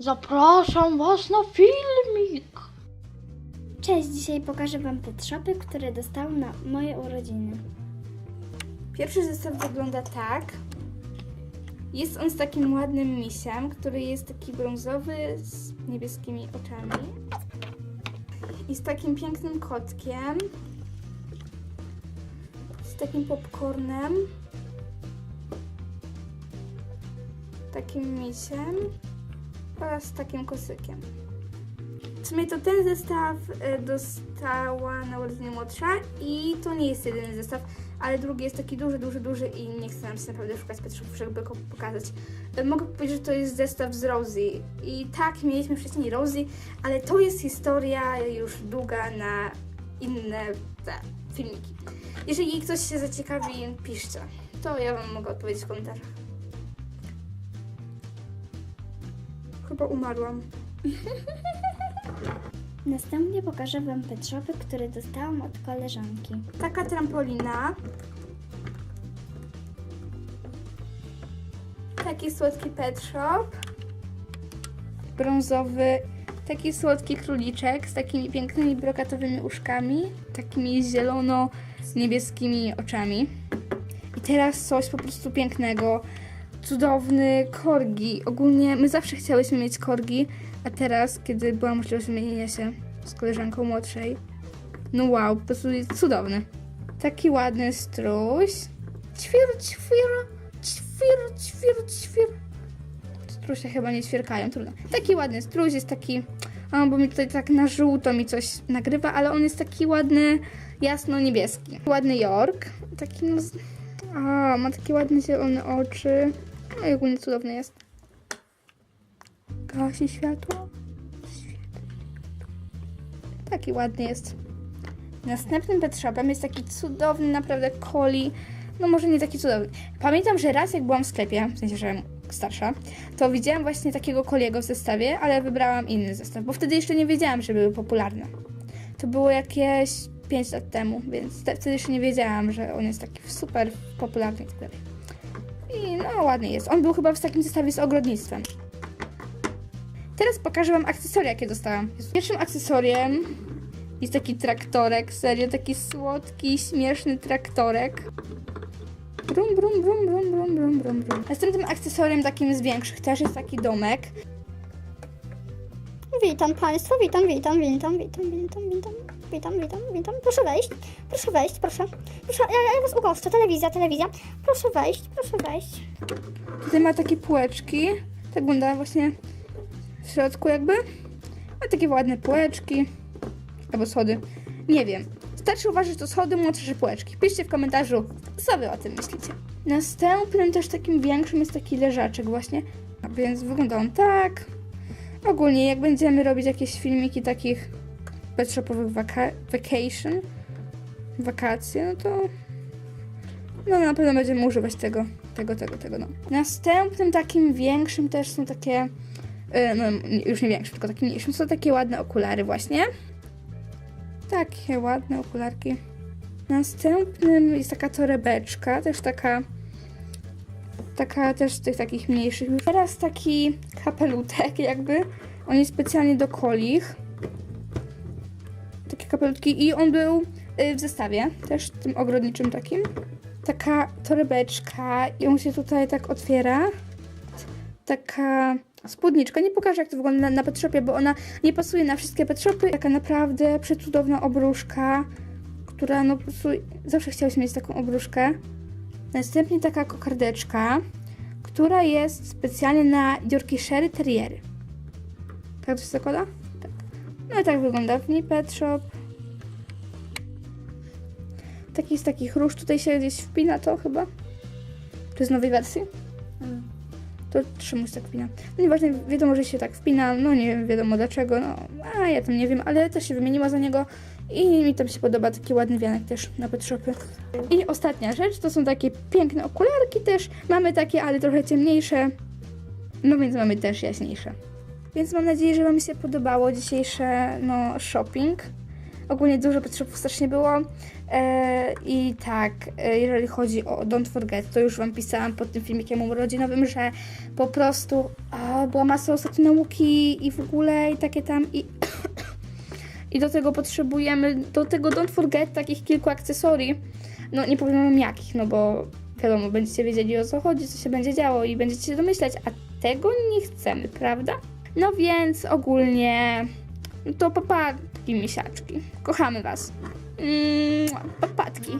Zapraszam was na filmik. Cześć, dzisiaj pokażę Wam pet shopy, które dostałam na moje urodziny. Pierwszy zestaw wygląda tak. Jest on z takim ładnym misiem, który jest taki brązowy z niebieskimi oczami. I z takim pięknym kotkiem. Z takim popcornem. Takim misiem. Oraz takim kosykiem. W sumie to ten zestaw e, dostała na urodziny młodsza i to nie jest jedyny zestaw, ale drugi jest taki duży, duży, duży i nie chcę nam się naprawdę szukać petrzów, żeby go pokazać. E, Mogę powiedzieć, że to jest zestaw z Rosie i tak, mieliśmy wcześniej Rosie, ale to jest historia już długa na inne te, filmiki. Jeżeli ktoś się zaciekawi, piszcie. To ja Wam mogę odpowiedzieć w komentarzach. Chyba umarłam. Następnie pokażę Wam pet które dostałam od koleżanki. Taka trampolina. Taki słodki pet shop. Brązowy, taki słodki króliczek z takimi pięknymi brokatowymi uszkami, takimi zielono-niebieskimi oczami. I teraz coś po prostu pięknego. Cudowny korgi. Ogólnie my zawsze chciałyśmy mieć korgi, a teraz, kiedy była możliwość wymienienia się z koleżanką młodszej, no wow, po prostu jest cudowny. Taki ładny struś. Ćwir, ćwir, ćwir, ćwir, ćwir. Strusie chyba nie ćwierkają, trudno. Taki ładny struś, jest taki... O, bo mi tutaj tak na żółto mi coś nagrywa, ale on jest taki ładny, jasno-niebieski. Ładny York. Taki no... A, ma takie ładne zielone oczy. No i ogólnie cudowny jest. Gasi światło. Taki ładny jest. Następnym pet shopem jest taki cudowny, naprawdę coli. No może nie taki cudowny. Pamiętam, że raz jak byłam w sklepie, w sensie, że starsza, to widziałam właśnie takiego koliego w zestawie, ale wybrałam inny zestaw, bo wtedy jeszcze nie wiedziałam, że były popularne. To było jakieś 5 lat temu, więc te, wtedy jeszcze nie wiedziałam, że on jest taki super popularny i tak. I no ładny jest. On był chyba w takim zestawie z ogrodnictwem. Teraz pokażę Wam akcesoria, jakie dostałam. Pierwszym akcesoriem jest taki traktorek, serio, taki słodki, śmieszny traktorek. Brum, brum, brum, brum, brum, brum, brum, brum. Następnym akcesoriem takim z większych też jest taki domek. Witam Państwa, witam, witam, witam, witam, witam, witam, witam, witam, witam. Proszę wejść, proszę wejść, proszę. Proszę, ja, ja Was ugoszczę, telewizja, telewizja. Proszę wejść, proszę wejść. Tutaj ma takie półeczki. Tak wygląda właśnie w środku jakby. Ma takie ładne półeczki. Albo schody. Nie wiem. Starszy uważa, że to schody, młodszy, że półeczki. Piszcie w komentarzu, co wy o tym myślicie. Następnym też takim większym jest taki leżaczek właśnie. A więc wygląda on tak. Ogólnie jak będziemy robić jakieś filmiki takich pet shopowych waka- vacation, wakacje, no to no na pewno będziemy używać tego, tego, tego, tego, no. Następnym takim większym też są takie, y, no już nie większym, tylko takim mniejszym, są takie ładne okulary właśnie. Takie ładne okularki. Następnym jest taka torebeczka, też taka, taka też z tych takich mniejszych. Teraz taki kapelutek jakby, on jest specjalnie do kolich. Kapelutki i on był y, w zestawie, też tym ogrodniczym takim taka torebeczka i on się tutaj tak otwiera. Taka spódniczka. Nie pokażę, jak to wygląda na, na pet shopie, bo ona nie pasuje na wszystkie pet shopy. Taka naprawdę przecudowna obruszka, która no po prostu zawsze chciałyśmy mieć taką obruszkę. Następnie taka kokardeczka, która jest specjalnie na Yorkshire Terriery. Tak to się zakłada? Tak. No i tak wygląda w niej pet shop. Taki z takich róż tutaj się gdzieś wpina to chyba. To jest nowej wersji? To czemu się tak wpina? No nieważne, wiadomo, że się tak wpina, no nie wiadomo dlaczego, no a ja tam nie wiem, ale też się wymieniła za niego i mi tam się podoba taki ładny wianek też na pet shopy. I ostatnia rzecz, to są takie piękne okularki też, mamy takie, ale trochę ciemniejsze, no więc mamy też jaśniejsze. Więc mam nadzieję, że Wam się podobało dzisiejsze no, shopping. Ogólnie dużo potrzebów strasznie było. E, I tak, e, jeżeli chodzi o Don't Forget, to już Wam pisałam pod tym filmikiem urodzinowym, że po prostu o, była masa ostatnio nauki i w ogóle i takie tam i I do tego potrzebujemy, do tego don't forget takich kilku akcesorii. No nie powiem wam jakich, no bo wiadomo, będziecie wiedzieli o co chodzi, co się będzie działo i będziecie się domyślać, a tego nie chcemy, prawda? No więc ogólnie to papatki misiaczki. Kochamy was. Mm, papatki.